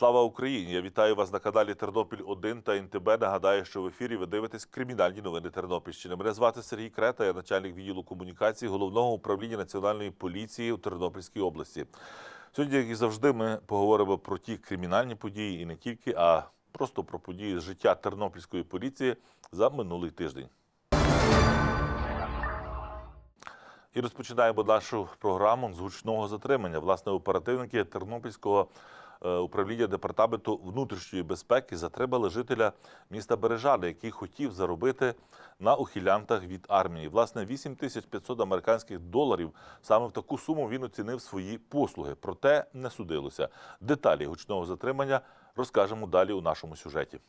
Слава Україні! Я вітаю вас на каналі Тернопіль 1 та НТБ. Нагадаю, що в ефірі ви дивитесь кримінальні новини Тернопільщини. Мене звати Сергій Крета, я начальник відділу комунікації головного управління національної поліції у Тернопільській області. Сьогодні, як і завжди, ми поговоримо про ті кримінальні події і не тільки, а просто про події з життя тернопільської поліції за минулий тиждень. І розпочинаємо нашу програму з гучного затримання. Власне, оперативники Тернопільського управління департаменту внутрішньої безпеки затримали жителя міста Бережани, який хотів заробити на ухилянтах від армії. Власне, 8500 американських доларів. Саме в таку суму він оцінив свої послуги. Проте не судилося. Деталі гучного затримання розкажемо далі у нашому сюжеті.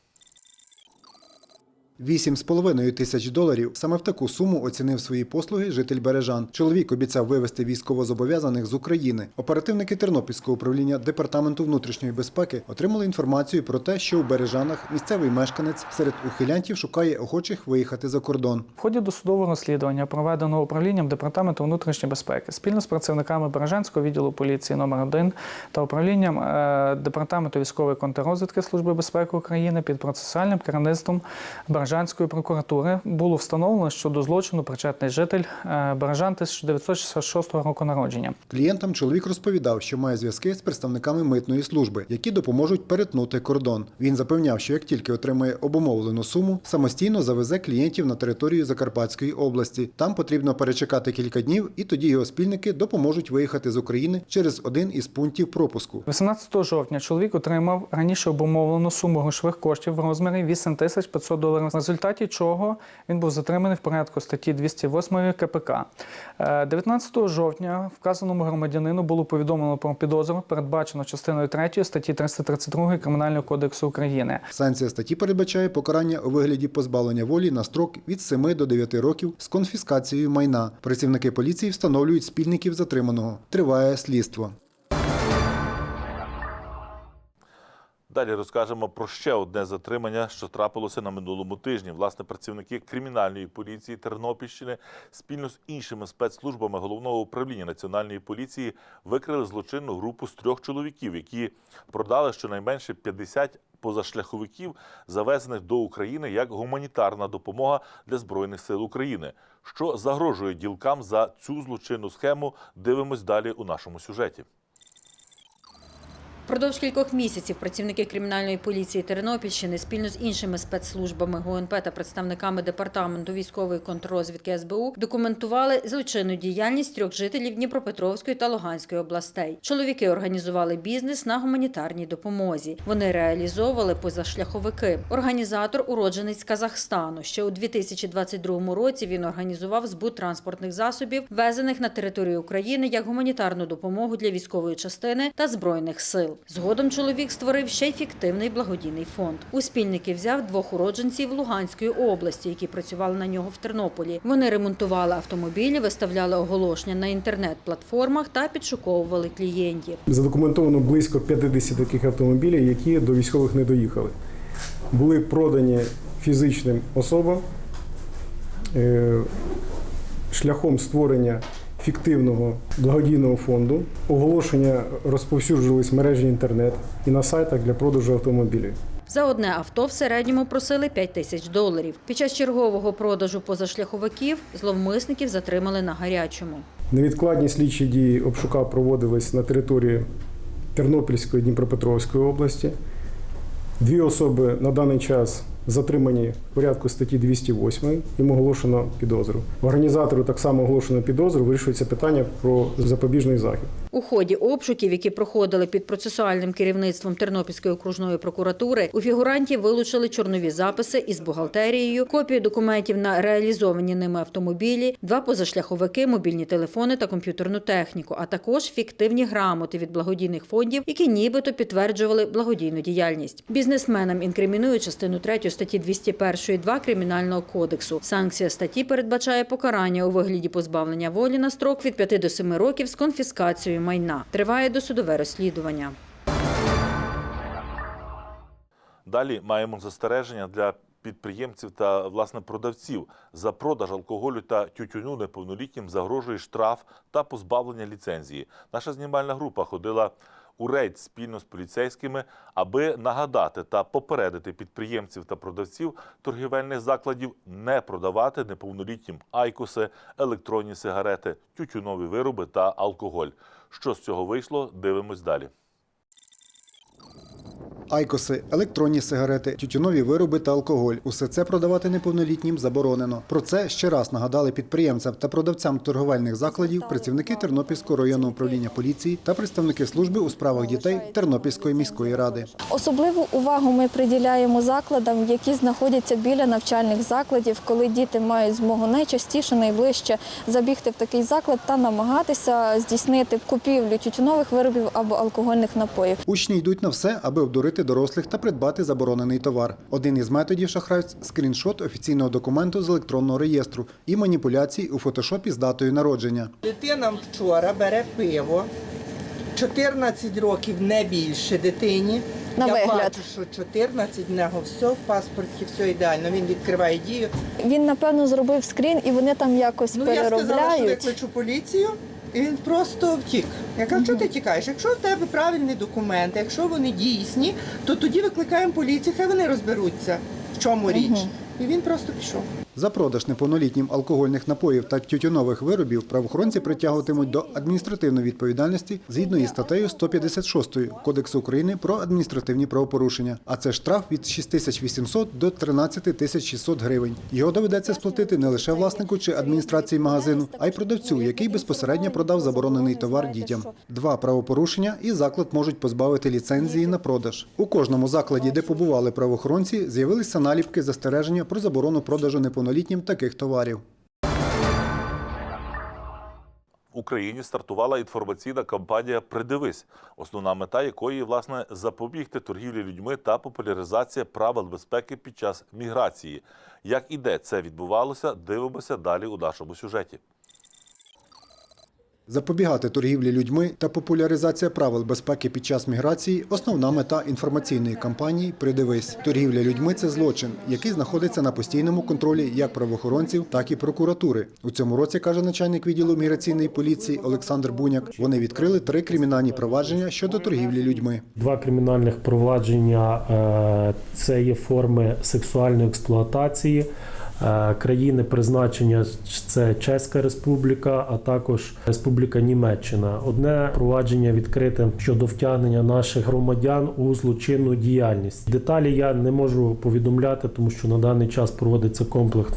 8,5 тисяч доларів. Саме в таку суму оцінив свої послуги житель Бережан. Чоловік обіцяв вивезти військовозобов'язаних з України. Оперативники Тернопільського управління департаменту внутрішньої безпеки отримали інформацію про те, що у Бережанах місцевий мешканець серед ухилянтів шукає охочих виїхати за кордон. В ході досудового розслідування, проведеного управлінням департаменту внутрішньої безпеки, спільно з працівниками Бережанського відділу поліції номер 1 та управлінням е, департаменту військової контррозвідки Служби безпеки України під процесуальним керівництвом Бережанської прокуратури було встановлено, що до злочину причетний житель е, Бережан 1966 року народження. Клієнтам чоловік розповідав, що має зв'язки з представниками митної служби, які допоможуть перетнути кордон. Він запевняв, що як тільки отримає обумовлену суму, самостійно завезе клієнтів на територію Закарпатської області. Там потрібно перечекати кілька днів, і тоді його спільники допоможуть виїхати з України через один із пунктів пропуску. 18 жовтня чоловік отримав раніше обумовлену суму грошових коштів в розмірі 8500 доларів, в результаті чого він був затриманий в порядку статті 208 КПК. Е, 19 жовтня вказаному громадянину було повідомлено про підозру, передбачено частиною 3 статті 332 Кримінального кодексу України. Санкція статті передбачає покарання у вигляді позбавлення волі на строк від 7 до 9 років з конфіскацією майна. Працівники поліції встановлюють спільників затриманого. Триває слідство. Далі розкажемо про ще одне затримання, що трапилося на минулому тижні. Власне, працівники кримінальної поліції Тернопільщини спільно з іншими спецслужбами головного управління національної поліції викрили злочинну групу з трьох чоловіків, які продали щонайменше 50 позашляховиків, завезених до України як гуманітарна допомога для збройних сил України. Що загрожує ділкам за цю злочинну схему? Дивимось далі у нашому сюжеті. Впродовж кількох місяців працівники кримінальної поліції Тернопільщини спільно з іншими спецслужбами ГУНП та представниками департаменту військової контррозвідки СБУ документували злочинну діяльність трьох жителів Дніпропетровської та Луганської областей. Чоловіки організували бізнес на гуманітарній допомозі. Вони реалізовували позашляховики. Організатор уродженець Казахстану. Ще у 2022 році він організував збут транспортних засобів, везених на територію України як гуманітарну допомогу для військової частини та збройних сил. Згодом чоловік створив ще й фіктивний благодійний фонд. У спільники взяв двох уродженців Луганської області, які працювали на нього в Тернополі. Вони ремонтували автомобілі, виставляли оголошення на інтернет-платформах та підшуковували клієнтів. Задокументовано близько 50 таких автомобілів, які до військових не доїхали. Були продані фізичним особам е, шляхом створення фіктивного благодійного фонду. Оголошення розповсюджувались в мережі інтернет і на сайтах для продажу автомобілів. За одне авто в середньому просили 5 тисяч доларів. Під час чергового продажу позашляховиків зловмисників затримали на гарячому. Невідкладні слідчі дії обшука проводились на території Тернопільської Дніпропетровської області. Дві особи на даний час затримані в порядку статті 208, їм оголошено підозру. Організатору так само оголошено підозру, вирішується питання про запобіжний захід. У ході обшуків, які проходили під процесуальним керівництвом Тернопільської окружної прокуратури, у фігурантів вилучили чорнові записи із бухгалтерією, копії документів на реалізовані ними автомобілі, два позашляховики, мобільні телефони та комп'ютерну техніку, а також фіктивні грамоти від благодійних фондів, які нібито підтверджували благодійну діяльність. Бізнесменам інкримінують частину 3 статті 201 2 Кримінального кодексу. Санкція статті передбачає покарання у вигляді позбавлення волі на строк від 5 до 7 років з конфіскацією майна. Триває досудове розслідування. Далі маємо застереження для підприємців та власне продавців за продаж алкоголю та тютюню неповнолітнім загрожує штраф та позбавлення ліцензії. Наша знімальна група ходила у рейд спільно з поліцейськими, аби нагадати та попередити підприємців та продавців торгівельних закладів не продавати неповнолітнім айкоси, електронні сигарети, тютюнові вироби та алкоголь. Що з цього вийшло, дивимось далі. Айкоси, електронні сигарети, тютюнові вироби та алкоголь усе це продавати неповнолітнім заборонено. Про це ще раз нагадали підприємцям та продавцям торговельних закладів, працівники Тернопільського районного управління поліції та представники служби у справах дітей Тернопільської міської ради. Особливу увагу ми приділяємо закладам, які знаходяться біля навчальних закладів, коли діти мають змогу найчастіше, найближче забігти в такий заклад та намагатися здійснити купівлю тютюнових виробів або алкогольних напоїв. Учні йдуть на все, аби обдурити дорослих та придбати заборонений товар. Один із методів шахрайств – скріншот офіційного документу з електронного реєстру і маніпуляцій у фотошопі з датою народження. Дитина вчора бере пиво, 14 років не більше дитині. На Я вигляд. бачу, що 14, в нього все в паспорті, все ідеально. Він відкриває дію. Він напевно зробив скрін, і вони там якось Ну я сказала, що викличу поліцію, і він просто втік. Я кажу, що ти тікаєш? Якщо в тебе правильні документи, якщо вони дійсні, то тоді викликаємо поліцію, хай вони розберуться, в чому річ. І він просто пішов. За продаж неповнолітнім алкогольних напоїв та тютюнових виробів правоохоронці притягуватимуть до адміністративної відповідальності згідно із статтею 156 Кодексу України про адміністративні правопорушення. А це штраф від 6800 до 13 600 гривень. Його доведеться сплатити не лише власнику чи адміністрації магазину, а й продавцю, який безпосередньо продав заборонений товар дітям. Два правопорушення і заклад можуть позбавити ліцензії на продаж. У кожному закладі, де побували правоохоронці, з'явилися наліпки застереження про заборону продажу неповнолітнім таких товарів. В Україні стартувала інформаційна кампанія Придивись, основна мета якої власне запобігти торгівлі людьми та популяризація правил безпеки під час міграції. Як і де це відбувалося, дивимося далі у нашому сюжеті. Запобігати торгівлі людьми та популяризація правил безпеки під час міграції основна мета інформаційної кампанії Придивись. Торгівля людьми це злочин, який знаходиться на постійному контролі як правоохоронців, так і прокуратури. У цьому році каже начальник відділу міграційної поліції Олександр Буняк. Вони відкрили три кримінальні провадження щодо торгівлі людьми. Два кримінальних провадження е, це є форми сексуальної експлуатації. Е, Країни призначення це Чеська Республіка, а також Республіка Німеччина. Одне провадження відкрите щодо втягнення наших громадян у злочинну діяльність. Деталі я не можу повідомляти, тому що на даний час проводиться комплекс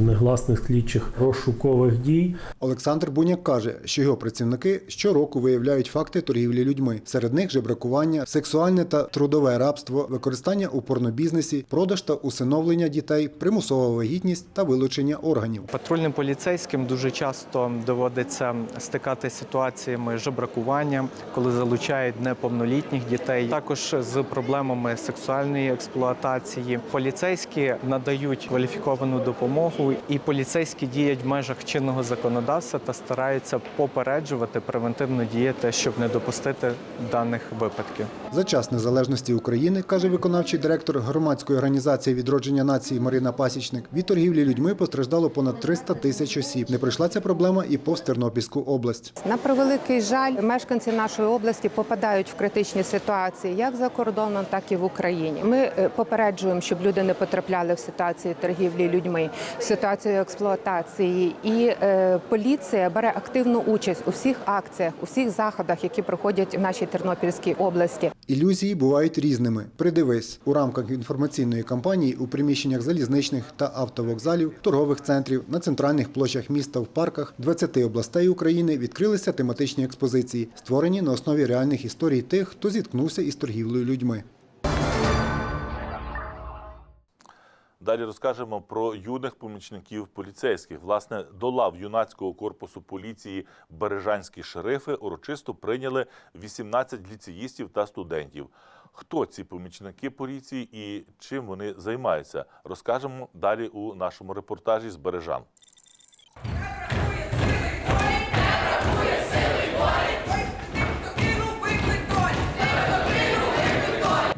негласних слідчих розшукових дій. Олександр Буняк каже, що його працівники щороку виявляють факти торгівлі людьми. Серед них жебракування, сексуальне та трудове рабство, використання у порнобізнесі, продаж та усиновлення дітей, примусова вагітність та вилучення органів. Патрульним поліцейським дуже часто доводиться стикати з ситуаціями жебракування, коли залучають неповнолітніх дітей, також з проблемами сексуальної експлуатації. Поліцейські надають кваліфіковану допомогу, і поліцейські діють в межах чинного законодавства та стараються попереджувати превентивно діяти, щоб не допустити даних випадків. За час незалежності України, каже виконавчий директор громадської організації відродження нації Марина Пасічник, від торгівлі людьми постраждало понад 300 тисяч осіб. Не пройшла ця проблема і повз Тернопільську область. На превеликий жаль, мешканці нашої області попадають в критичні ситуації як за кордоном, так і в Україні. Ми е, попереджуємо, щоб люди не потрапляли в ситуації торгівлі людьми, ситуацію експлуатації. І е, поліція бере активну участь у всіх акціях, у всіх заходах, які проходять в нашій Тернопільській області. Ілюзії бувають різними. Придивись у рамках інформаційної кампанії у приміщеннях залізничних та автовокзалів, торгових центрів, на центральних площах міста в парках 20 областей України відкрилися тематичні експозиції, створені на основі реальних історій тих, хто зіткнувся із торгівлею людьми. Далі розкажемо про юних помічників поліцейських. Власне, до лав юнацького корпусу поліції Бережанські шерифи урочисто прийняли 18 ліцеїстів та студентів. Хто ці помічники поліції і чим вони займаються, розкажемо далі у нашому репортажі з Бережан.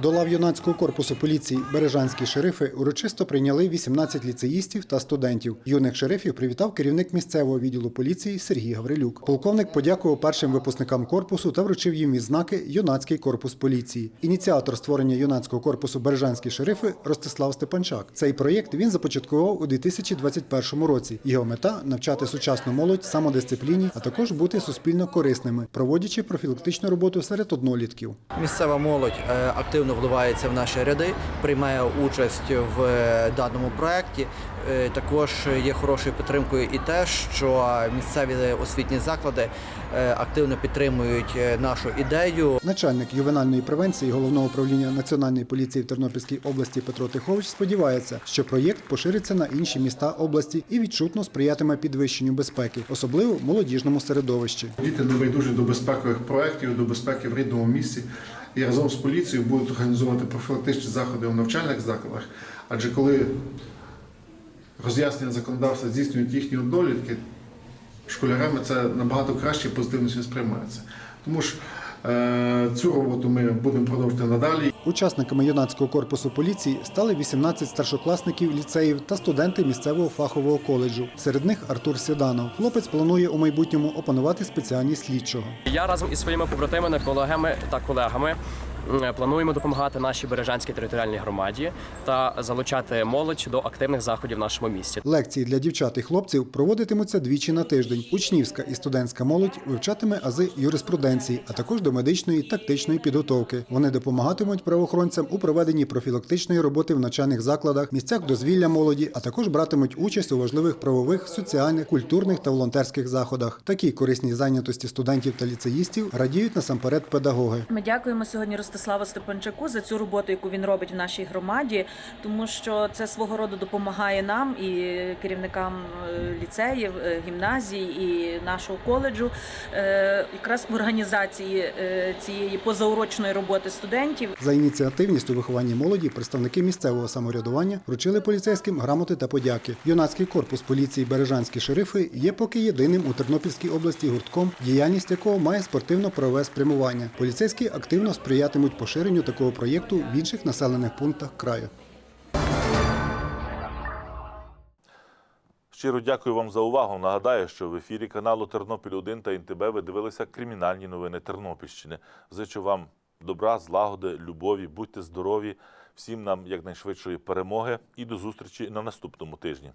До лав юнацького корпусу поліції бережанські шерифи урочисто прийняли 18 ліцеїстів та студентів. Юних шерифів привітав керівник місцевого відділу поліції Сергій Гаврилюк. Полковник подякував першим випускникам корпусу та вручив їм відзнаки юнацький корпус поліції. Ініціатор створення юнацького корпусу бережанські шерифи Ростислав Степанчак. Цей проєкт він започаткував у 2021 році. Його мета навчати сучасну молодь самодисципліні, а також бути суспільно корисними, проводячи профілактичну роботу серед однолітків. Місцева молодь е, активно вливається в наші ряди, приймає участь в е, даному проєкті. Е, Також є хорошою підтримкою і те, що місцеві освітні заклади е, активно підтримують нашу ідею. Начальник ювенальної превенції головного управління Національної поліції в Тернопільській області Петро Тихович сподівається, що проєкт пошириться на інші міста області і відчутно сприятиме підвищенню безпеки, особливо в молодіжному середовищі. Діти не байдужі до безпекових проєктів, до безпеки в рідному місці і разом з поліцією будуть організовувати профілактичні заходи у навчальних закладах. Адже коли роз'яснення законодавства здійснюють їхні однолітки, школярами це набагато краще і позитивніше сприймається. Тому ж цю роботу ми будемо продовжувати надалі. Учасниками юнацького корпусу поліції стали 18 старшокласників ліцеїв та студенти місцевого фахового коледжу. Серед них Артур Сіданов. Хлопець планує у майбутньому опанувати спеціальність слідчого. Я разом із своїми побратимами, колегами та колегами плануємо допомагати нашій Бережанській територіальній громаді та залучати молодь до активних заходів в нашому місті. Лекції для дівчат і хлопців проводитимуться двічі на тиждень. Учнівська і студентська молодь вивчатиме ази юриспруденції, а також до медичної тактичної підготовки. Вони допомагатимуть правоохоронцям у проведенні профілактичної роботи в навчальних закладах, місцях дозвілля молоді, а також братимуть участь у важливих правових, соціальних, культурних та волонтерських заходах. Такій корисній зайнятості студентів та ліцеїстів радіють насамперед педагоги. Ми дякуємо сьогодні Ростиславу Степанчаку за цю роботу, яку він робить в нашій громаді, тому що це свого роду допомагає нам і керівникам е, ліцеїв, е, гімназій і нашого коледжу, е, якраз в організації цієї позаурочної роботи студентів. За ініціативність у вихованні молоді представники місцевого самоврядування вручили поліцейським грамоти та подяки. Юнацький корпус поліції Бережанські шерифи є поки єдиним у Тернопільській області гуртком, діяльність якого має спортивно-правове спрямування. Поліцейські активно сприятимуть поширенню такого проєкту в інших населених пунктах краю. Щиро дякую вам за увагу. Нагадаю, що в ефірі каналу Тернопіль 1 та НТБ ви дивилися кримінальні новини Тернопільщини. Зичу вам добра, злагоди, любові, будьте здорові, всім нам якнайшвидшої перемоги і до зустрічі на наступному тижні.